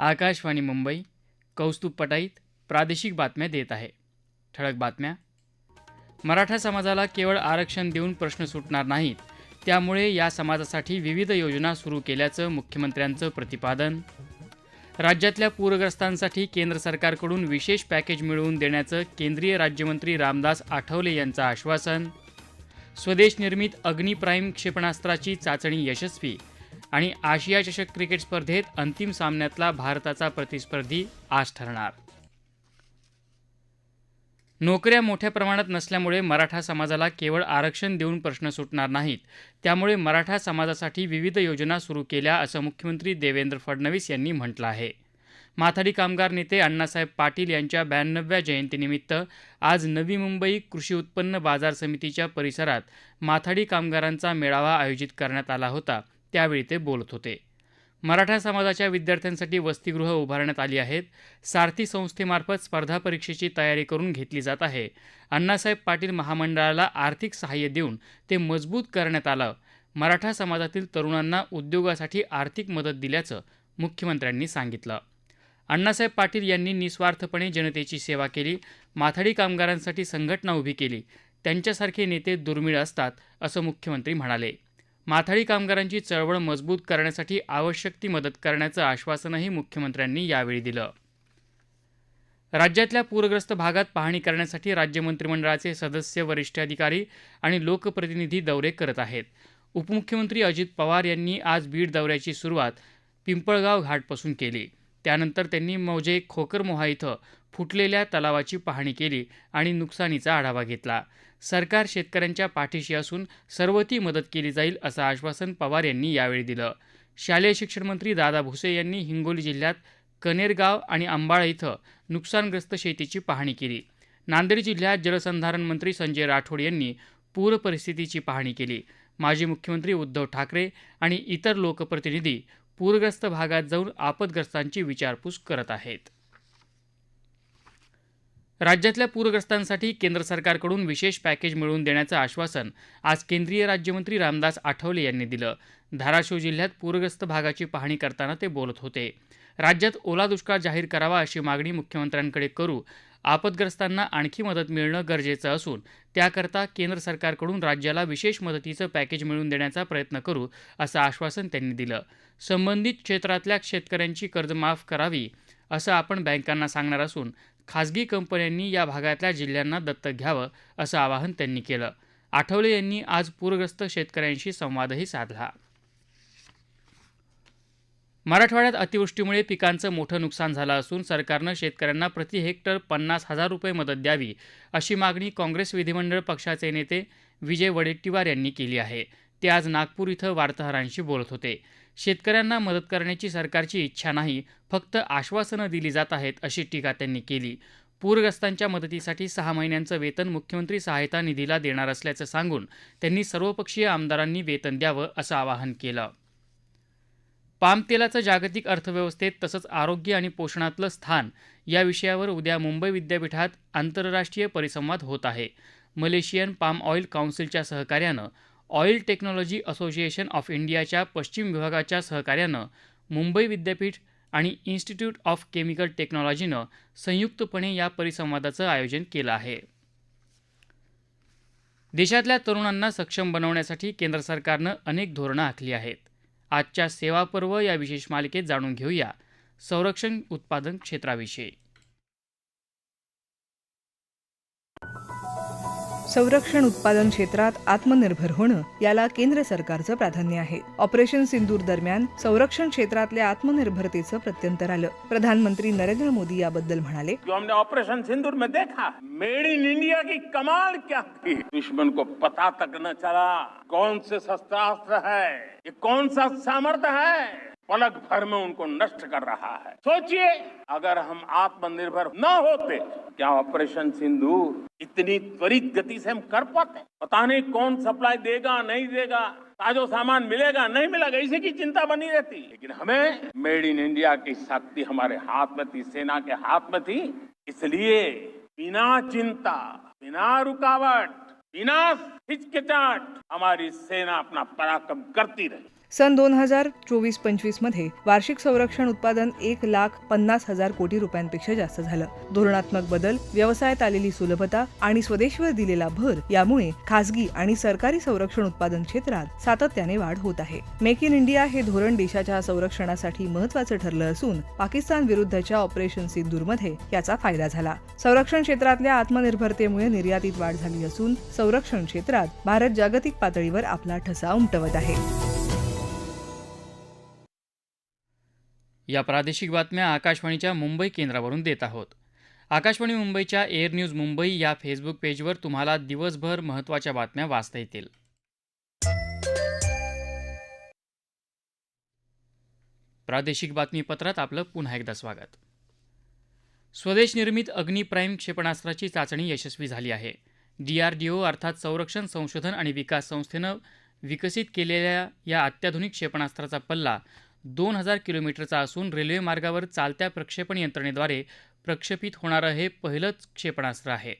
आकाशवाणी मुंबई कौस्तुभ पटाईत प्रादेशिक बातम्या देत आहे. ठळक बातम्या. मराठा समाजाला केवळ आरक्षण देऊन प्रश्न सुटणार नाहीत त्यामुळे या समाजासाठी विविध योजना सुरू केल्याचं मुख्यमंत्र्यांचं प्रतिपादन. राज्यातल्या पूरग्रस्तांसाठी केंद्र सरकारकडून विशेष पॅकेज मिळवून देण्याचं केंद्रीय राज्यमंत्री रामदास आठवले यांचं आश्वासन. स्वदेश निर्मित अग्निप्राईम क्षेपणास्त्राची चाचणी यशस्वी आणि आशिया चषक क्रिकेट स्पर्धेत अंतिम सामन्यातला भारताचा प्रतिस्पर्धी आज ठरणार. नोकऱ्या मोठ्या प्रमाणात नसल्यामुळे मराठा समाजाला केवळ आरक्षण देऊन प्रश्न सुटणार नाहीत. त्यामुळे मराठा समाजासाठी विविध योजना सुरू केल्या असं मुख्यमंत्री देवेंद्र फडणवीस यांनी म्हटलं आहे. माथाडी कामगार नेते अण्णासाहेब पाटील यांच्या ब्याण्णव्या जयंतीनिमित्त आज नवी मुंबई कृषी उत्पन्न बाजार समितीच्या परिसरात माथाडी कामगारांचा मेळावा आयोजित करण्यात आला होता. त्यावेळी ते बोलत होते. मराठा समाजाच्या विद्यार्थ्यांसाठी वसतिगृह उभारण्यात आली आहेत. सारथी संस्थेमार्फत स्पर्धा परीक्षेची तयारी करून घेतली जात आहे. अण्णासाहेब पाटील महामंडळाला आर्थिक सहाय्य देऊन ते मजबूत करण्यात आलं. मराठा समाजातील तरुणांना उद्योगासाठी आर्थिक मदत दिल्याचं मुख्यमंत्र्यांनी सांगितलं. अण्णासाहेब पाटील यांनी निस्वार्थपणे जनतेची सेवा केली. माथाडी कामगारांसाठी संघटना उभी केली. त्यांच्यासारखे नेते दुर्मिळ असतात असं मुख्यमंत्री म्हणाले. माथाडी कामगारांची चळवळ मजबूत करण्यासाठी आवश्यक ती मदत करण्याचं आश्वासनही मुख्यमंत्र्यांनी यावेळी दिलं. राज्यातल्या पूरग्रस्त भागात पाहणी करण्यासाठी राज्य मंत्रिमंडळाचे सदस्य वरिष्ठ अधिकारी आणि लोकप्रतिनिधी दौरे करत आहेत. उपमुख्यमंत्री अजित पवार यांनी आज बीड दौऱ्याची सुरुवात पिंपळगाव घाटपासून केली. त्यानंतर त्यांनी मौजे खोकरमोहा इथं फुटलेल्या तलावाची पाहणी केली आणि नुकसानीचा आढावा घेतला. सरकार शेतकऱ्यांच्या पाठीशी असून सर्व ती मदत केली जाईल असं आश्वासन पवार यांनी यावेळी दिलं. शालेय शिक्षण मंत्री दादा भुसे यांनी हिंगोली जिल्ह्यात कनेरगाव आणि अंबाळा इथं नुकसानग्रस्त शेतीची पाहणी केली. नांदेड जिल्ह्यात जलसंधारण मंत्री संजय राठोड यांनी पूर परिस्थितीची पाहणी केली. माजी मुख्यमंत्री उद्धव ठाकरे आणि इतर लोकप्रतिनिधी पूरग्रस्त भागात जाऊन आपदग्रस्तांची विचारपूस करत आहेत. राज्यातल्या पूरग्रस्तांसाठी केंद्र सरकारकडून विशेष पॅकेज मिळवून देण्याचं आश्वासन आज केंद्रीय राज्यमंत्री रामदास आठवले यांनी दिलं. धाराशिव जिल्ह्यात पूरग्रस्त भागाची पाहणी करताना ते बोलत होते. राज्यात ओला दुष्काळ जाहीर करावा अशी मागणी मुख्यमंत्र्यांकडे करू आपदग्रस्तांना आणखी मदत मिळणं गरजेचं असून त्याकरता केंद्र सरकारकडून राज्याला विशेष मदतीचं पॅकेज मिळवून देण्याचा प्रयत्न करू असं आश्वासन त्यांनी दिलं. संबंधित क्षेत्रातल्या शेतकऱ्यांची कर्ज माफ करावी असं आपण बँकांना सांगणार असून खासगी कंपन्यांनी या भागातल्या जिल्ह्यांना दत्तक घ्यावं असं आवाहन त्यांनी केलं. आठवले यांनी आज पूरग्रस्त शेतकऱ्यांशी संवादही साधला. मराठवाड्यात अतिवृष्टीमुळे पिकांचं मोठं नुकसान झालं असून सरकारनं शेतकऱ्यांना प्रति हेक्टर पन्नास हजार रुपये मदत द्यावी अशी मागणी काँग्रेस विधिमंडळ पक्षाचे नेते विजय वडेट्टीवार यांनी केली आहे. ते आज नागपूर इथं वार्ताहरांशी बोलत होते. शेतकऱ्यांना मदत करण्याची सरकारची इच्छा नाही फक्त आश्वासनं दिली जात आहेत अशी टीका त्यांनी केली. पूरग्रस्तांच्या मदतीसाठी सहा महिन्यांचं वेतन मुख्यमंत्री सहायता निधीला देणार असल्याचं सांगून त्यांनी सर्वपक्षीय आमदारांनी वेतन द्यावं असं आवाहन केलं. पाम तेलाचं जागतिक अर्थव्यवस्थेत तसंच आरोग्य आणि पोषणातलं स्थान या विषयावर उद्या मुंबई विद्यापीठात आंतरराष्ट्रीय परिसंवाद होत आहे. मलेशियन पाम ऑइल काउन्सिलच्या सहकार्यानं ऑइल टेक्नॉलॉजी असोसिएशन ऑफ इंडियाच्या पश्चिम विभागाच्या सहकार्यानं मुंबई विद्यापीठ आणि इन्स्टिट्यूट ऑफ केमिकल टेक्नॉलॉजीनं संयुक्तपणे या परिसंवादाचं आयोजन केलं आहे. देशातल्या तरुणांना सक्षम बनवण्यासाठी केंद्र सरकारनं अनेक धोरणं आखली आहेत. आजच्या सेवा पर्व या विशेष मालिकेत जाणून घेऊया. संरक्षण उत्पादन क्षेत्राविषयी. संरक्षण उत्पादन क्षेत्रात आत्मनिर्भर होणं याला केंद्र सरकारचं प्राधान्य आहे. ऑपरेशन सिंदूर दरम्यान संरक्षण क्षेत्रातल्या आत्मनिर्भरतेचं प्रत्यंतर आलं. प्रधानमंत्री नरेंद्र मोदी याबद्दल म्हणाले हमने ऑपरेशन सिंदूर में देखा मेड इन इंडिया की कमाल क्या थी। दुश्मन को पता तक न चला कौन से शस्त्रास्त्र है ये कौन सा सामर्थ्य है। पलक भर में उनको नष्ट कर रहा है। सोचिए, अगर हम आत्मनिर्भर न होते, क्या ऑपरेशन सिंदूर इतनी त्वरित गति से हम कर पाते? पता नहीं कौन सप्लाई देगा, नहीं देगा, ताजो सामान मिलेगा, नहीं मिलेगा, इसी की चिंता बनी रहती। लेकिन हमें मेड इन इंडिया की शक्ति हमारे हाथ में थी, सेना के हाथ में थी। इसलिए बिना चिंता, बिना रुकावट, बिना हिचकिचाहट, हमारी सेना अपना पराक्रम करती रही। सन दोन हजार चोवीस पंचवीसमध्ये वार्षिक संरक्षण उत्पादन एक लाख पन्नास हजार कोटी रुपयांपेक्षा जास्त झालं. धोरणात्मक बदल व्यवसायात आलेली सुलभता आणि स्वदेशीवर दिलेला भर यामुळे खासगी आणि सरकारी संरक्षण उत्पादन क्षेत्रात सातत्याने वाढ होत आहे. मेक इन इंडिया हे धोरण देशाच्या संरक्षणासाठी महत्वाचं ठरलं असून पाकिस्तान विरुद्धच्या ऑपरेशन सिंदूरमध्ये याचा फायदा झाला. संरक्षण क्षेत्रातल्या आत्मनिर्भरतेमुळे निर्यातीत वाढ झाली असून संरक्षण क्षेत्रात भारत जागतिक पातळीवर आपला ठसा उमटवत आहे. या प्रादेशिक बातम्या आकाशवाणीच्या मुंबई केंद्रावरून देत आहोत. आकाशवाणी मुंबईच्या एअर न्यूज मुंबई या फेसबुक पेजवर तुम्हाला दिवसभर महत्त्वाच्या बातम्या वाचता येतील. प्रादेशिक बातमीपत्रात आपलं पुन्हा एकदा स्वागत. स्वदेश निर्मित अग्नि प्राईम क्षेपणास्त्राची चाचणी यशस्वी झाली आहे. डीआरडीओ अर्थात संरक्षण संशोधन आणि विकास संस्थेनं विकसित केलेल्या या अत्याधुनिक क्षेपणास्त्राचा पल्ला दोन हजार किलोमीटरचा असून रेल्वे मार्गावर चालत्या प्रक्षेपण यंत्रणेद्वारे प्रक्षेपित होणारं हे पहिलंच क्षेपणास्त्र आहे.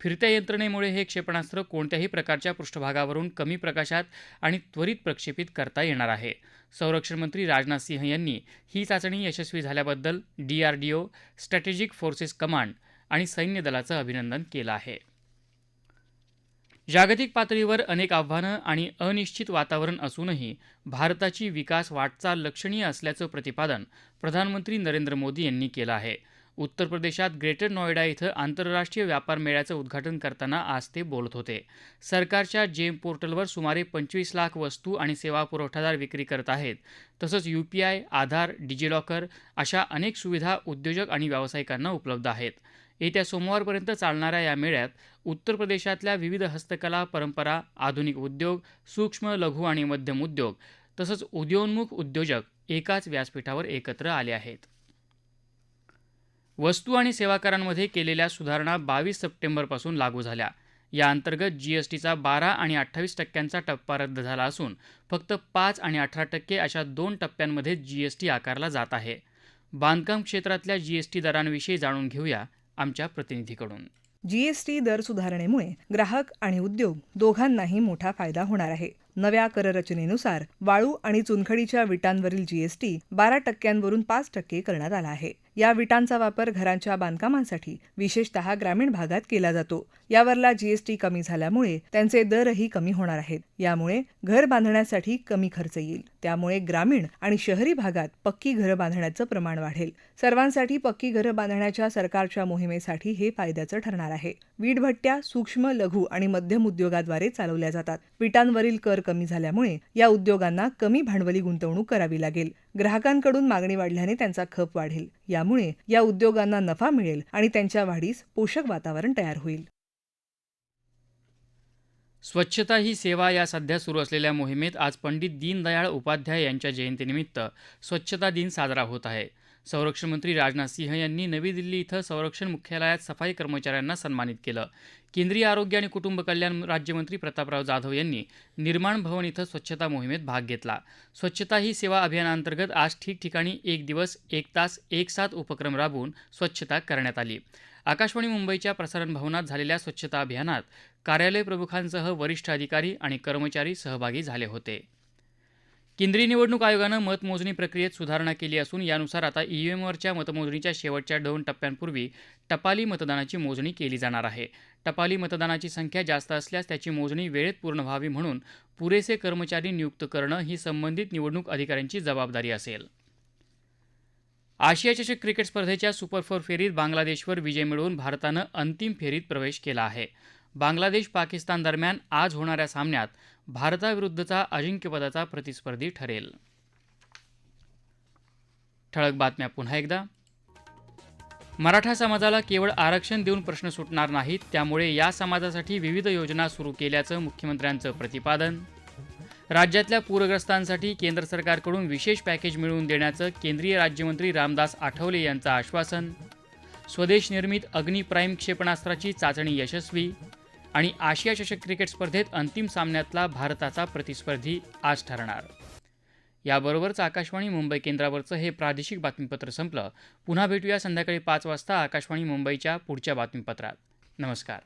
फिरत्या यंत्रणेमुळे हे क्षेपणास्त्र कोणत्याही प्रकारच्या पृष्ठभागावरून कमी प्रकाशात आणि त्वरित प्रक्षेपित करता येणार आहे. संरक्षण मंत्री राजनाथ सिंह यांनी ही चाचणी यशस्वी झाल्याबद्दल डीआरडीओ स्ट्रॅटेजिक फोर्सेस कमांड आणि सैन्य दलाचं अभिनंदन केलं आहे. जागतिक पातळीवर अनेक आव्हानं आणि अनिश्चित वातावरण असूनही भारताची विकास वाटचाल लक्षणीय असल्याचं प्रतिपादन प्रधानमंत्री नरेंद्र मोदी यांनी केलं आहे. उत्तर प्रदेशात ग्रेटर नोएडा इथं आंतरराष्ट्रीय व्यापार मेळ्याचं उद्घाटन करताना आज ते बोलत होते. सरकारच्या जेम पोर्टलवर सुमारे पंचवीस लाख वस्तू आणि सेवा पुरवठादार विक्री करत आहेत. तसंच यूपीआय आधार डिजिलॉकर अशा अनेक सुविधा उद्योजक आणि व्यावसायिकांना उपलब्ध आहेत. येत्या सोमवारपर्यंत चालणाऱ्या या मेळ्यात उत्तर प्रदेशातल्या विविध हस्तकला परंपरा आधुनिक उद्योग सूक्ष्म लघु आणि मध्यम उद्योग तसंच उदयोन्मुख उद्योजक एकाच व्यासपीठावर एकत्र आले आहेत. वस्तू आणि सेवा करांमध्ये केलेल्या सुधारणा बावीस सप्टेंबरपासून लागू झाल्या. या अंतर्गत जीएसटीचा बारा आणि अठ्ठावीस टक्क्यांचा टप्पा रद्द झाला असून फक्त पाच आणि अठरा टक्के अशा दोन टप्प्यांमध्ये जीएसटी आकारला जात आहे. बांधकाम क्षेत्रातल्या जीएसटी दरांविषयी जाणून घेऊया आमच्या प्रतिनिधीकडून. जीएसटी दर सुधारणेमुळे ग्राहक आणि उद्योग दोघांनाही मोठा फायदा होणार आहे. नव्या कररचनेनुसार वाळू आणि चुनखडीच्या विटांवरील जीएसटी बारा टक्क्यांवरून पाच टक्के करण्यात आला आहे. या विटांचा वापर घरांच्या बांधकामांसाठी विशेषतः ग्रामीण भागात केला जातो. यावरला जीएसटी कमी झाल्यामुळे त्यांचे दरही कमी होणार आहेत. यामुळे घर बांधण्यासाठी कमी खर्च येईल. त्यामुळे ग्रामीण आणि शहरी भागात पक्की घरं बांधण्याचं प्रमाण वाढेल. सर्वांसाठी पक्की घरं बांधण्याच्या सरकारच्या मोहिमेसाठी हे फायद्याचं ठरणार आहे. वीटभट्ट्या सूक्ष्म लघु आणि मध्यम उद्योगाद्वारे चालवल्या जातात. विटांवरील कर कमी झाल्यामुळे या उद्योगांना कमी भांडवली गुंतवणूक करावी लागेल. ग्राहकांकडून मागणी वाढल्याने त्यांचा खप वाढेल. यामुळे या उद्योगांना नफा मिळेल आणि त्यांच्या वाढीस पोषक वातावरण तयार होईल. स्वच्छता ही सेवा या सध्या सुरू असलेल्या मोहिमेत आज पंडित दीनदयाळ उपाध्याय यांच्या जयंतीनिमित्त स्वच्छता दिन साजरा होत आहे. संरक्षण मंत्री राजनाथ सिंह यांनी नवी दिल्ली इथं संरक्षण मुख्यालयात सफाई कर्मचाऱ्यांना सन्मानित केलं. केंद्रीय आरोग्य आणि कुटुंब कल्याण राज्यमंत्री प्रतापराव जाधव यांनी निर्माण भवन इथं स्वच्छता मोहिमेत भाग घेतला. स्वच्छता ही सेवा अभियानांतर्गत आज ठिकठिकाणी एक दिवस एक तास एक साथ उपक्रम राबवून स्वच्छता करण्यात आली. आकाशवाणी मुंबईच्या प्रसारण भवनात झालेल्या स्वच्छता अभियानात कार्यालय प्रमुखांसह वरिष्ठ अधिकारी आणि कर्मचारी सहभागी झाले होते. केंद्रीय निवडणूक आयोगानं मतमोजणी प्रक्रियेत सुधारणा केली असून यानुसार आता ईव्हीएमवरच्या मतमोजणीच्या शेवटच्या दोन टप्प्यांपूर्वी टपाली मतदानाची मोजणी केली जाणार आहे. टपाली मतदानाची संख्या जास्त असल्यास त्याची मोजणी वेळेत पूर्ण व्हावी म्हणून पुरेसे कर्मचारी नियुक्त करणं ही संबंधित निवडणूक अधिकाऱ्यांची जबाबदारी असेल. आशिया चषक क्रिकेट स्पर्धेच्या सुपर फोर फेरीत बांगलादेशवर विजय मिळवून भारतानं अंतिम फेरीत प्रवेश केला आहे. बांगलादेश पाकिस्तान दरम्यान आज होणाऱ्या सामन्यात भारताविरुद्धचा अजिंक्यपदाचा प्रतिस्पर्धी ठरेल. ठळक बातम्या पुन्हा एकदा. मराठा समाजाला केवळ आरक्षण देऊन प्रश्न सुटणार नाहीत त्यामुळे या समाजासाठी विविध योजना सुरू केल्याचं मुख्यमंत्र्यांचं प्रतिपादन. राज्यातल्या पूरग्रस्तांसाठी केंद्र सरकारकडून विशेष पॅकेज मिळवून देण्याचं केंद्रीय राज्यमंत्री रामदास आठवले यांचं आश्वासन. स्वदेश निर्मित अग्नि प्राईम क्षेपणास्त्राची चाचणी यशस्वी. आणि आशिया चषक क्रिकेट स्पर्धेत अंतिम सामन्यातला भारताचा प्रतिस्पर्धी आज ठरणार. याबरोबरच आकाशवाणी मुंबई केंद्रावरचं हे प्रादेशिक बातमीपत्र संपलं. पुन्हा भेटूया संध्याकाळी पाच वाजता आकाशवाणी मुंबईच्या पुढच्या बातमीपत्रात. नमस्कार.